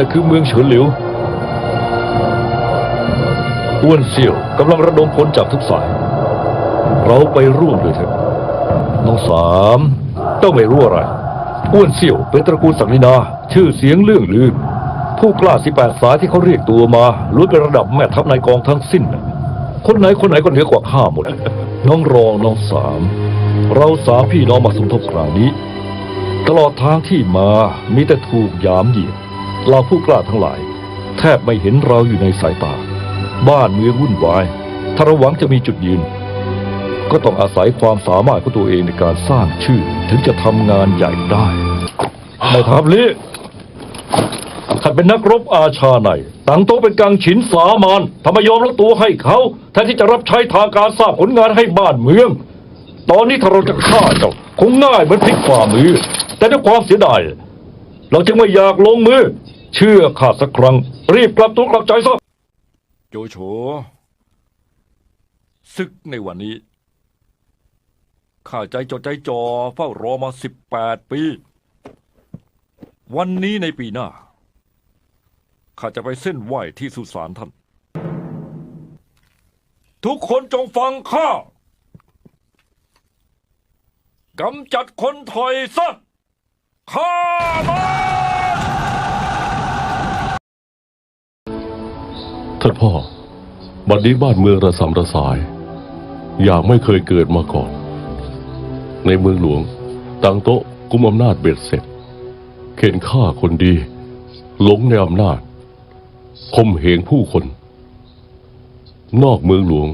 น่ะคือเมืองเฉินหลิวอ้วนเซี่ยวกำลังระดมพลจากทุกสาย เราไปร่วมด้วยเถอะน้องสามต้องไม่รู้อะไรอ้วนเซี่ยวเป็นตระกูลศักดินา ชื่อเสียงเรื่องลือ ผู้กล้าสิบแปดสายที่เขาเรียกตัวมาล้วนเป็นระดับแม่ทัพนายกองทั้งสิ้น คนไหนคนไหนก็เหนือกว่าข้าหมด น้องรองน้องสาม เราสามพี่น้องมาสมทบคราวนี้ ตลอดทางที่มามีแต่ถูกยามเหยียด เราผู้กล้าทั้งหลาย แทบไม่เห็นเราอยู่ในสายตา บ้านเมืองวุ่นวาย ถ้าเราหวังจะมีจุดยืน ก็ต้องอาศัยความสามารถของตัวเองในการสร้างชื่อถึงจะทำงานใหญ่ได้ในทัพนี้ท่านเป็นนักรบอาชาในต่างโตเป็นกังฉินสามานทำไมยอมรับตัวให้เขาแทนที่จะรับใช้ทางการสร้างผลงานให้บ้านเมือง ตอนนี้ถ้าเราจะฆ่าเจ้าคงง่ายเหมือนพลิกฝ่ามือ แต่ด้วยความเสียดายเราจึงไม่อยากลงมือ เชื่อข้าสักครั้ง รีบกลับตัวกลับใจซะโจโฉศึกในวันนี้ ข้าใจจดใจจ่อเฝ้ารอมาสิบแปดปี วันนี้ในปีหน้า ข้าจะไปเส้นไหวที่สุสานท่าน ทุกคนจงฟังข้ากำจัดคนถอยซะข้ามา ท่านพ่อ บัดนี้บ้านเมืองระสำระสาย อย่างไม่เคยเกิดมาก่อน ในเมืองหลวงต่างโต๊ะกุมอำนาจเบ็ดเสร็จ เข็นฆ่าคนดี หลงในอำนาจคมเหงผู้คน นอกเมืองหลวง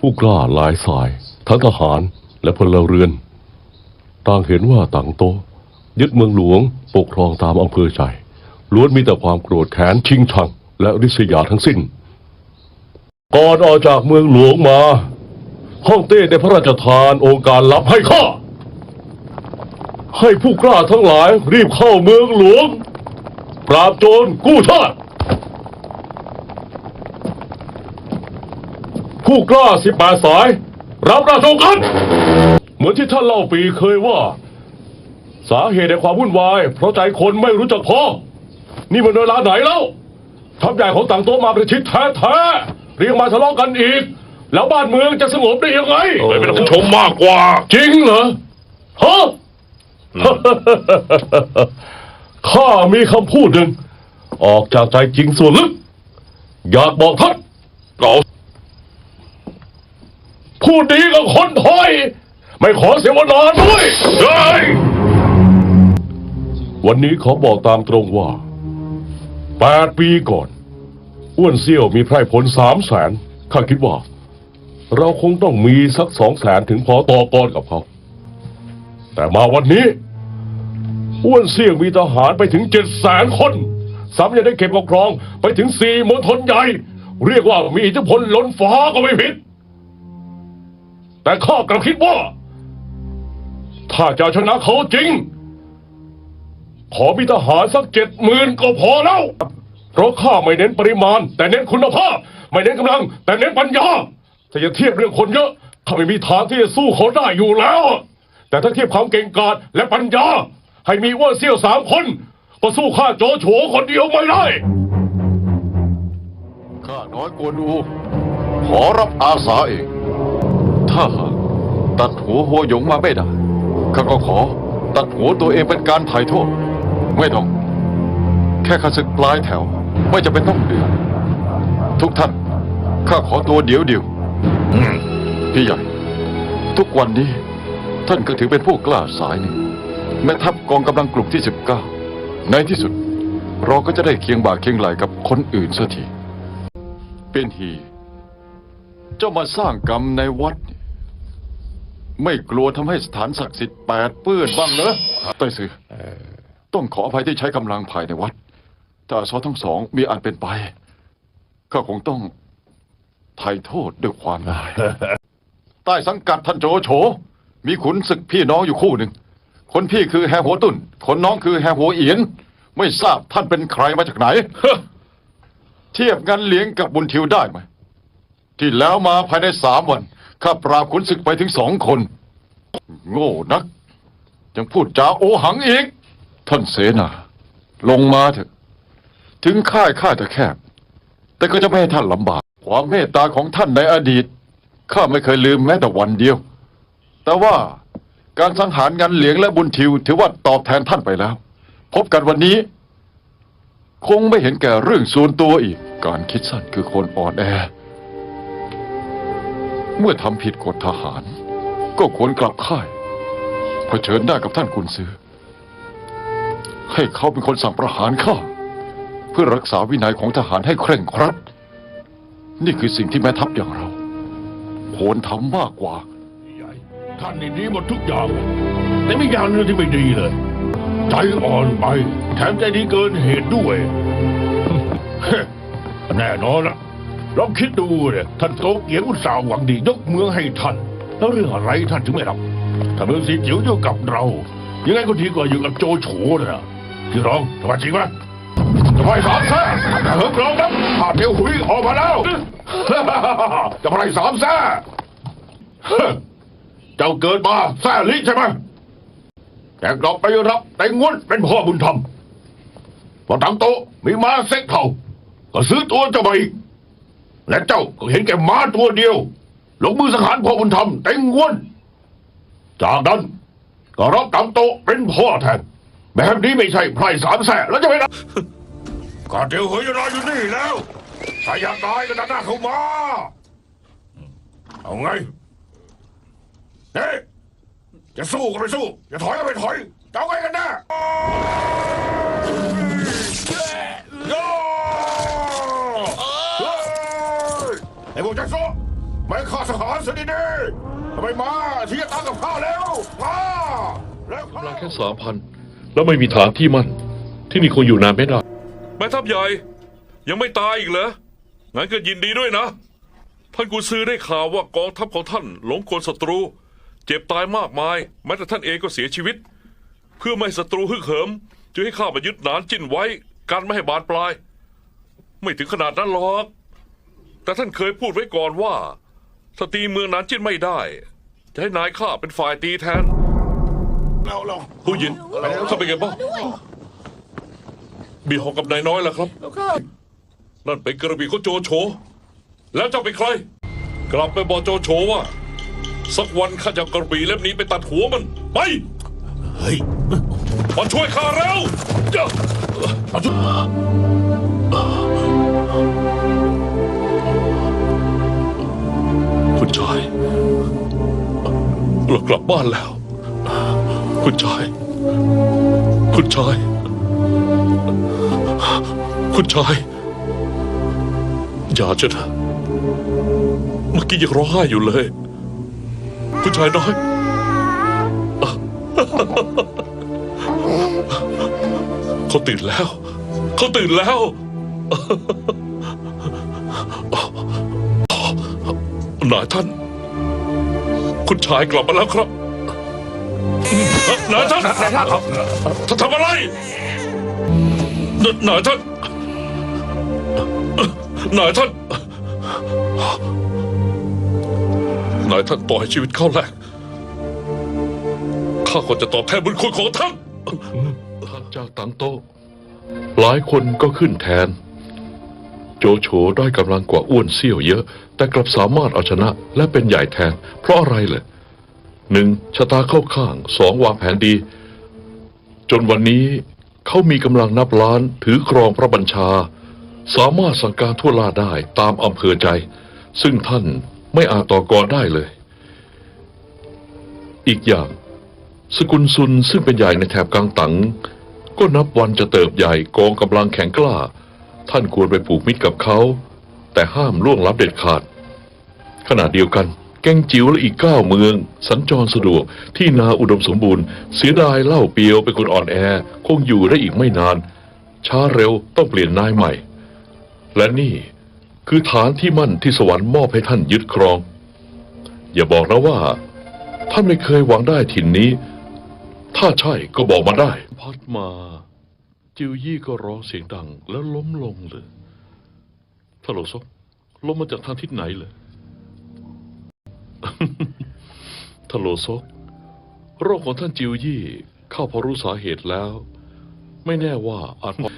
ผู้กล้าหลายสาย ทั้งทหารและพลเรือน ต่างเห็นว่าต่างโต ยึดเมืองหลวงปกครองตามอำเภอใจล้วนมีแต่ความโกรธแค้นชิงชัง และริษยาทั้งสิ้น ก่อนออกจากเมืองหลวงมาฮ่องเต้ได้พระราชทานองค์การลับให้ข้า ให้ผู้กล้าทั้งหลายรีบเข้าเมืองหลวง ปราบโจรกู้ชาติผู้กล้าสิบแปดสาย รับราชองค์การเหมือนที่ท่านเล่าปีเคยว่า สาเหตุในความวุ่นวาย เพราะใจคนไม่รู้จักพอ นี่มันเวลาไหนแล้ว ทัพใหญ่ของต่างโต๊ะมาประชิดแท้ๆเรียกมาทะเลาะกันอีก แล้วบ้านเมืองจะสงบได้ยังไงโอ้ยเป็นผู้ชมมากกว่า จริงเหรอฮะ ข้ามีคำพูดหนึ่ง ออกจากใจจริงส่วนลึก อยากบอกท่านเราพูดดีกับคนถอย ไม่ขอเสียเวลาด้วยเฮ้ยวันนี้ขอบอกตามตรงว่า แปดปีก่อน อ้วนเซี่ยวมีไพร่ผลสามแสนข้าคิดว่า เราคงต้องมีสักสองแสนถึงพอต่อกรกับเขา แต่มาวันนี้ อ้วนเซี่ยวมีทหารไปถึงเจ็ดแสนคนซ้ำยังได้เก็บปกครองไปถึงสี่มณฑลใหญ่ เรียกว่ามีอิทธิพลล้นฟ้าก็ไม่ผิด แต่ข้ากลับคิดว่า ถ้าจะชนะเขาจริง ขอมีทหารสักเจ็ดหมื่นก็พอแล้ว เพราะข้าไม่เน้นปริมาณ แต่เน้นคุณภาพ ไม่เน้นกำลัง แต่เน้นปัญญาถ้าจะเทียบเรื่องคนเยอะข้าไม่มีทางที่จะสู้เขาได้อยู่แล้ว แต่ถ้าเทียบความเก่งกาจและปัญญา ให้มีอ้วนเซี่ยวสามคนก็สู้ข้าโจโฉคนเดียวไม่ได้ข้าน้อยกวนอูขอรับอาสาเอง ถ้าหากตัดหัวหัวหยงมาไม่ได้ข้าก็ขอตัดหัวตัวเองเป็นการไถ่โทษ ไม่ต้อง แค่ข้าศึกปลายแถว ไม่จะเป็นต้องเดือดทุกท่าน ข้าขอตัวเดียวเดียวอืมพี่ใหญ่ ทุกวันนี้ ท่านก็ถือเป็นผู้กล้าสายหนึ่งแม่ทัพกองกำลังกลุ่มที่สิบเก้าในที่สุด เราก็จะได้เคียงบ่าเคียงไหลกับคนอื่นสักทีเป็นฮี เจ้ามาสร้างกรรมในวัดนี่ไม่กลัวทำให้สถานศักดิ์สิทธิ์แปดเปื้อนบ้างเหรอไต้ซือ ต้องขออภัยที่ใช้กำลังภายในวัด ถ้าสอทั้งสองมีอาจเป็นไป ข้าคงต้องไถ่โทษด้วยความใต้สังกัดท่านโจโฉ มีขุนศึกพี่น้องอยู่คู่หนึ่ง คนพี่คือแฮหัวตุนคนน้องคือแฮหัวเอียน ไม่ทราบท่านเป็นใครมาจากไหน เทียบงันเลี้ยงกับบุญทิวได้ไหม ที่แล้วมาภายในสามวัน ข้าปราบขุนศึกไปถึงสองคน โง่นัก ยังพูดจาโอหังอีก ท่านเสนา ลงมาเถอะ ถึงค่ายข้าจะแคบ แต่ก็จะไม่ให้ท่านลำบาก ความเมตตาของท่านในอดีตข้าไม่เคยลืมแม้แต่วันเดียว แต่ว่าการสังหารงานเหลียงและบุญทิว ถือว่าตอบแทนท่านไปแล้ว พบกันวันนี้ คงไม่เห็นแก่เรื่องส่วนตัวอีก การคิดสั้นคือคนอ่อนแอ เมื่อทำผิดกฎทหาร ก็ควรกลับค่ายเผชิญหน้ากับท่านกุนซื้อ ให้เขาเป็นคนสั่งประหารข้าเพื่อรักษาวินัยของทหารให้เคร่งครัด นี่คือสิ่งที่แม่ทัพอย่างเราควรทำมากกว่า ท่านนี่ดีหมดทุกอย่าง แต่ไม่อย่างนึงที่ไม่ดีเลย ใจอ่อนไป แถมใจดีเกินเหตุด้วย แน่นอนละลองคิดดูเนี่ยท่านโตเกียงอุตสาห์หวังดียกเมืองให้ท่าน แล้วเรื่องอะไรท่านถึงไม่รับถ้าเมืองสีเขียวอยู่กับเรา ยังไงก็ดีกว่าอยู่กับโจโฉนะ ที่รองทำไมจริงไหมจะไปสามแซ่เหิมเราครับภาพเดียวหุยออกมาแล้วจะไปสามแซ่เจ้าเกิดมาแซ่ลิใช่ไหมแต่กลับไปรับแต่งวนเป็นพ่อบุญธรรมพอตั้งโตมีม้าเซ็กเท่าก็ซื้อตัวเจ้าไปและเจ้าก็เห็นแก่ม้าตัวเดียวลงมือสังหารพ่อบุญธรรมแต่งวนจากนั้นก็รับตั้งโตเป็นพ่อแทน แบบนี้ไม่ใช่ไพร่สามแสนแล้วจะไปรับก่อนเดี๋ยวเฮยรออยู่นี่แล้วถ้าอยากตายก็ดันหน้าเข้ามาเอาไงเฮ้ยจะสู้ก็ไปสู้จะถอยก็ไปถอยจะเอาไงกันแน่โย่เฮ้ยไอ้พวกจักรโซ่ไม่ข้าสหารสดีดีทำไมมาที่จะตั้งกับข้าแล้วมาแล้วเข้ากำลังแค่สามพัน แล้วไม่มีฐานที่มั่น ที่นี่คงอยู่นานไม่ได้แม่ทัพใหญ่ ยังไม่ตายอีกเหรอ งั้นก็ยินดีด้วยนะ ท่านกุนซือได้ข่าวว่ากองทัพของท่านหลงกลศัตรู เจ็บตายมากมาย แม้แต่ท่านเองก็เสียชีวิต เพื่อไม่ให้ศัตรูฮึกเหิมจึงให้ข้ามายึดหนานจิ้นไว้กันไม่ให้บานปลาย ไม่ถึงขนาดนั้นหรอก แต่ท่านเคยพูดไว้ก่อนว่าถ้าตีเมืองหนานจิ้นไม่ได้ จะให้นายข้าเป็นฝ่ายตีแทน เราเราผู้หญิงเข้าไปนไงบ้างมีหอกกับนายน้อยแล้วครับ นั่นเป็นกระบี่ของโจโฉแล้วเจ้าเป็นใคร กลับไปบอกโจโฉว่า สักวันข้าจะเอากระบี่เล่มนี้ไปตัดหัวมัน ไป เฮ้ย มาช่วยข้าเร็วเจ้าเอาชุดคุณชายเรากลับบ้านแล้ว คุณชาย คุณชาย คุณชาย อย่าเถอะนะเมื่อกี้ยังร้องไห้อยู่เลย คุณชายน้อย เขาตื่นแล้ว เขาตื่นแล้ว นายท่าน คุณชายกลับมาแล้วครับ นายท่านนายท่านท่านทำอะไรนายท่านนายท่านนายท่านต่อให้ชีวิตเข้าแลกข้าก็จะตอบแทนบุญคุณของท่านท่านจากตังโตหลายคนก็ขึ้นแทน โจโฉได้กำลังกว่าอ้วนเซี่ยวเยอะ แต่กลับสามารถเอาชนะและเป็นใหญ่แทน เพราะอะไรเลย หนึ่งชะตาเข้าข้างสองวางแผนดี จนวันนี้เขามีกำลังนับล้านถือครองพระบัญชา สามารถสั่งการทั่วลาได้ตามอำเภอใจ ซึ่งท่านไม่อาจต่อกรได้เลย อีกอย่าง สกุลซุนซึ่งเป็นใหญ่ในแถบกลางตังก็นับวันจะเติบใหญ่กองกำลังแข็งกล้า ท่านควรไปผูกมิตรกับเขา แต่ห้ามล่วงลับเด็ดขาด ขณะเดียวกัน แกงจิ๋วและอีกเก้าเมือง สัญจรสะดวกที่นาอุดมสมบูรณ์ เสียดายเล่าเปียวเป็นคนอ่อนแอ คงอยู่ได้อีกไม่นาน ช้าเร็วต้องเปลี่ยนนายใหม่ และนี่คือฐานที่มั่นที่สวรรค์มอบให้ท่านยึดครอง อย่าบอกนะว่า ท่านไม่เคยหวังได้ถิ่นนี้ ถ้าใช่ก็บอกมาได้ พัดมา จิวยี่ก็ร้องเสียงดังแล้วล้มลงเลยทะโลซกล้มมาจากทางทิศไหนเลย ทะโลซกโรคของท่านจิวยี่เข้าพอรู้สาเหตุแล้ว ไม่แน่ว่าอาจพอ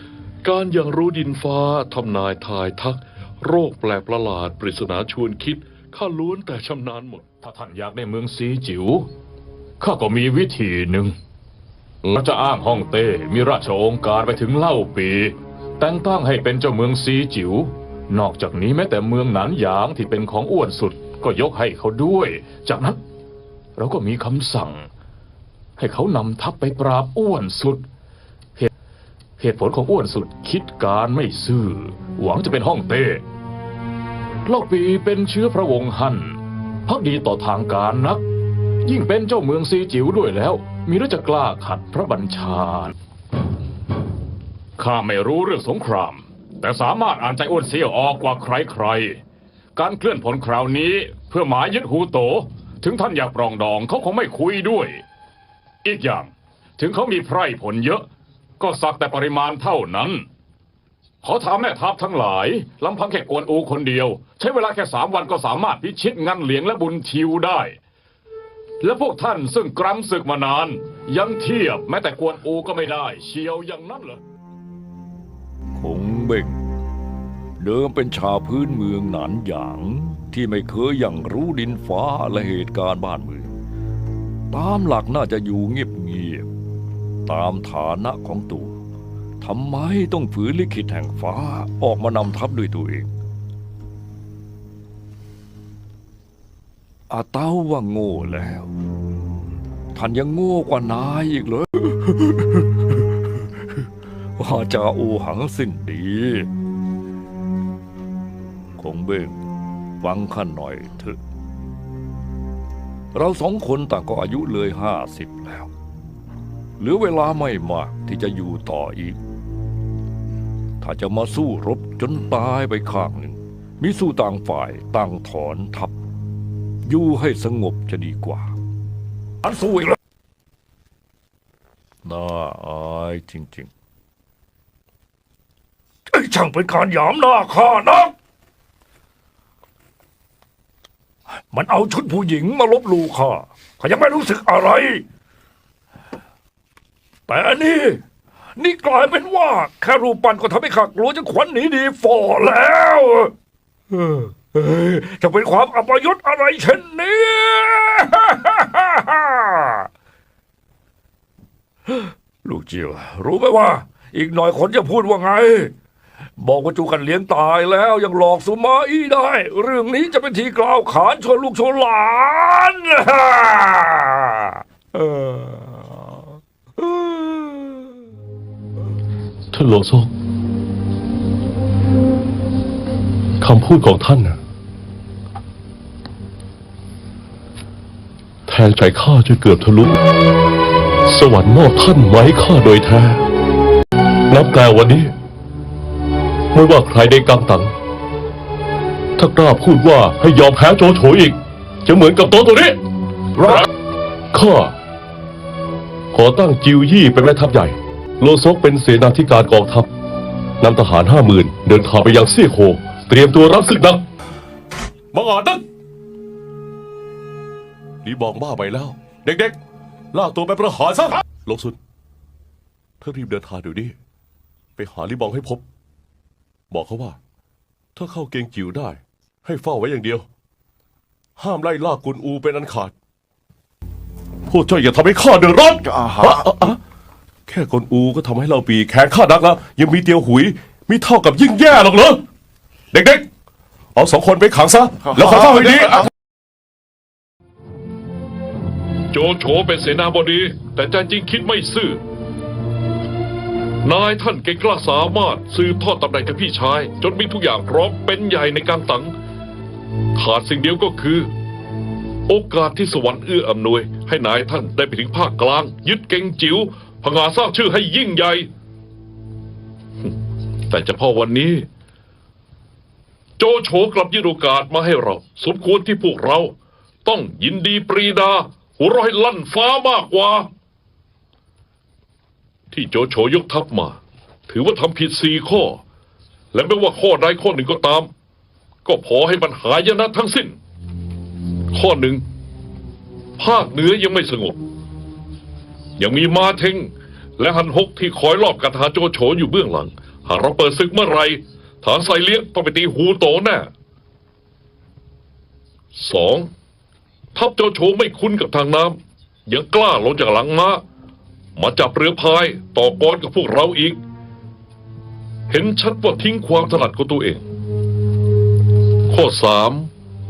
การอย่างรู้ดินฟ้าทำนายทายทัก โรคแปลกประหลาดปริศนาชวนคิดข้าล้วนแต่ชำนาญหมด ถ้าท่านอยากได้เมืองซีจิ๋วข้าก็มีวิธีหนึ่งเราจะอ้างฮ่องเต้มีราชโองการไปถึงเล่าปี แต่งตั้งให้เป็นเจ้าเมืองซีจิ๋วนอกจากนี้แม้แต่เมืองหนานหยางที่เป็นของอ้วนสุด ก็ยกให้เขาด้วย จากนั้นเราก็มีคำสั่ง ให้เขานำทัพไปปราบอ้วนสุด เหตุเหตุผลของอ้วนสุดคิดการไม่ซื่อ หวังจะเป็นฮ่องเต้เล่าปีเป็นเชื้อพระวงศ์ฮั่นพักดีต่อทางการนัก ยิ่งเป็นเจ้าเมืองซีจิ๋วด้วยแล้ว มีแล้วจะกล้าขัดพระบัญชาข้าไม่รู้เรื่องสงคราม แต่สามารถอ่านใจอ้วนเสียวออกกว่าใครๆ การเคลื่อนผลคราวนี้เพื่อหมายยึดหูโต ถึงท่านอยากปรองดองเขาคงไม่คุยด้วย อีกอย่างถึงเขามีไพร่ผลเยอะ ก็สักแต่ปริมาณเท่านั้น ขอถามแม่ทัพทั้งหลายลำพังแค่กวนอูคนเดียว ใช้เวลาแค่สามวันก็สามารถพิชิตงันเหลียงและบุญทิวได้ และพวกท่านซึ่งกรำศึกมานาน ยังเทียบแม้แต่กวนอูก็ไม่ได้ เชียวอย่างนั้นเหรอคงเบ่ง เดิมเป็นชาวพื้นเมืองหนานหยาง ที่ไม่เคยอย่างรู้ดินฟ้าและเหตุการณ์บ้านเมือง ตามหลักน่าจะอยู่เงียบๆตามฐานะของตัวทำไมต้องฝืนลิขิตแห่งฟ้าออกมานำทัพด้วยตัวเอง อาเต้าว่าโง่แล้ว ท่านยังโง่กว่านายอีกเลยว่าจาอูหังสิ้นดี คงเบ้งฟังข้าหน่อยเถอะ เราสองคนต่างก็อายุเลยห้าสิบแล้ว เหลือเวลาไม่มากที่จะอยู่ต่ออีก ถ้าจะมาสู้รบจนตายไปข้างหนึ่งมีสู้ต่างฝ่ายต่างถอนทัพ อยู่ให้สงบจะดีกว่า อันสู้อีกแล้วน่าอายจริงๆไอ้ช่างเป็นการหยามหน้าข้านะ มันเอาชุดผู้หญิงมาลบลู่ข้าข้ายังไม่รู้สึกอะไร แต่อันนี้ นี่กลายเป็นว่าแค่รูปปั้นก็ทำให้ข้ากลัวจะขวัญหนีดีฝ่อแล้วจะเป็นความอัปยศอะไรเช่นนี้ลูกเจียวรู้ไหมว่า อีกหน่อยคนจะพูดว่าไง บอกว่าจูกันเลี้ยงตายแล้วยังหลอกสุมาอี้ได้ เรื่องนี้จะเป็นทีกล่าวขานชวนลูกชวนหลานเออท่านโลวงโซกคำพูดของท่านน่ะแทงใจข้าจนเกือบทะลุ สวรรค์มอบท่านไว้ข้าโดยแท้ นับแต่วันนี้ ไม่ว่าใครในกังตัง ถ้ากล้าพูดว่าให้ยอมแพ้โจโฉอีก จะเหมือนกับโตวตัวนี้รักข้าขอตั้งจิวยี่เป็นแม่ทัพใหญ่ โลซกเป็นเสนาธิการกองทัพนำทหารห้าหมื่นเดินทางไปยังเซี่ยโค เตรียมตัวรับศึกหนักบังอาจนักนี่บอกบ้าไปแล้ว เด็กๆลากตัวไปประหารซะลงสุดเธอรีบเดินทางเดี๋ยวนี้ไปหาลิบองให้พบ บอกเขาว่า ถ้าเข้าเกงจิ๋วได้ ให้เฝ้าไว้อย่างเดียว ห้ามไล่ลากกุนอูเป็นอันขาด พวกเจ้าอย่าทำให้ข้าเดือดร้อนอาหาอะอะอะแค่กลอูก็ทำให้เราปีแขนข้าดักแล้ว ยังมีเตียวหุยมีเท่ากับยิ่งแย่หรอกเหรอเด็กๆ เอาสองคนไปขังซะ แล้วขอเฝ้าให้ดี โจโฉเป็นเสนาบดี แต่ใจจริงคิดไม่ซื่อ นายท่านเก่งกล้าสามารถสืบทอดตำแหน่งกับพี่ชาย จนมีทุกอย่างพร้อมเป็นใหญ่ในการตังขาดสิ่งเดียวก็คือ โอกาสที่สวรรค์เอื้ออำนวย ให้นายท่านได้ไปถึงภาคกลาง ยึดเก่งจิ๋วผงาสร้างชื่อให้ยิ่งใหญ่ แต่เฉพาะวันนี้ โจโฉกลับยื่นโอกาสมาให้เรา สมควรที่พวกเรา ต้องยินดีปรีดา หัวร้อยลั่นฟ้ามากกว่า ที่โจโฉยกทัพมา ถือว่าทำผิดสี่ข้อ และไม่ว่าข้อใดข้อหนึ่งก็ตาม ก็พอให้มันหายนะทั้งสิ้น ข้อหนึ่ง ภาคเหนือยังไม่สงบ ยังมีมาเทงและฮันฮกที่คอยลอบกัดหาโจโฉอยู่เบื้องหลัง หากเราเปิดศึกเมื่อไรฐานไซเลียงต้องไปตีหูโตแน่สองทัพโจโฉไม่คุ้นกับทางน้ำยังกล้าลงจากหลังม้า มาจับเรือพายต่อกรกับพวกเราอีก เห็นชัดว่าทิ้งความถนัดของตัวเอง ข้อสาม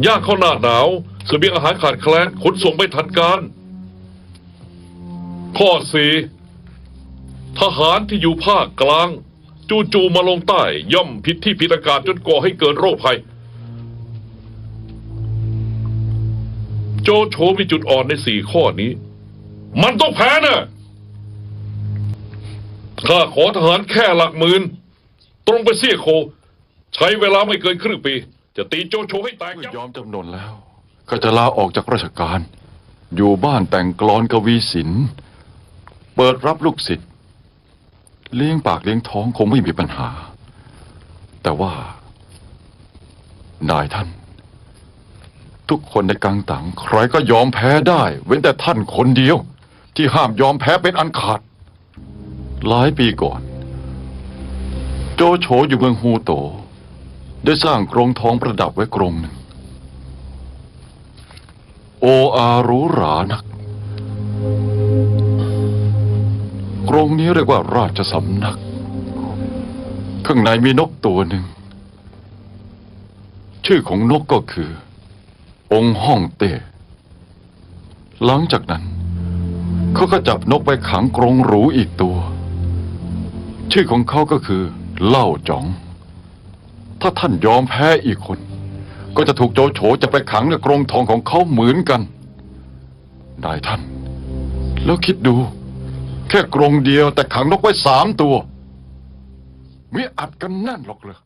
ย่างเข้าหน้าหนาวเสบียงอาหารขาดแคลนขนส่งไม่ทันการ ข้อสี่ทหารที่อยู่ภาคกลาง จู่ๆมาลงใต้ ย่อมผิดที่ผิดอากาศจนก่อให้เกิดโรคภัย โจโฉมีจุดอ่อนในสี่ข้อนี้ มันต้องแพ้น่ะ ข้าขอทหารแค่หลักหมื่น ตรงไปเสียโค ใช้เวลาไม่เกินครึ่งปี จะตีโจโฉให้แตกเมื่อยับยอมจำนนแล้ว ก็จะลาออกจากราชการ อยู่บ้านแต่งกลอนกวีศิลป์เปิดรับลูกศิษย์เลี้ยงปากเลี้ยงท้องคงไม่มีปัญหา แต่ว่า นายท่าน ทุกคนในกังตังใครก็ยอมแพ้ได้ เว้นแต่ท่านคนเดียว ที่ห้ามยอมแพ้เป็นอันขาด หลายปีก่อน โจโฉอยู่เมืองฮูโต ได้สร้างกรงทองประดับไว้กรงหนึ่ง โออารูหรานัก กรงนี้เรียกว่าราชสำนัก ข้างในมีนกตัวหนึ่ง ชื่อของนกก็คือ องค์ฮ่องเต้หลังจากนั้น เขาก็จับนกไปขังกรงหรูอีกตัว ชื่อของเขาก็คือ เล่าจ๋อง ถ้าท่านยอมแพ้อีกคน ก็จะถูกโจโฉจะไปขังในกรงทองของเขาเหมือนกันนายท่าน แล้วคิดดู แค่กรงเดียวแต่ขังนกไว้สามตัว ไม่อัดกันแน่นหรอกเลย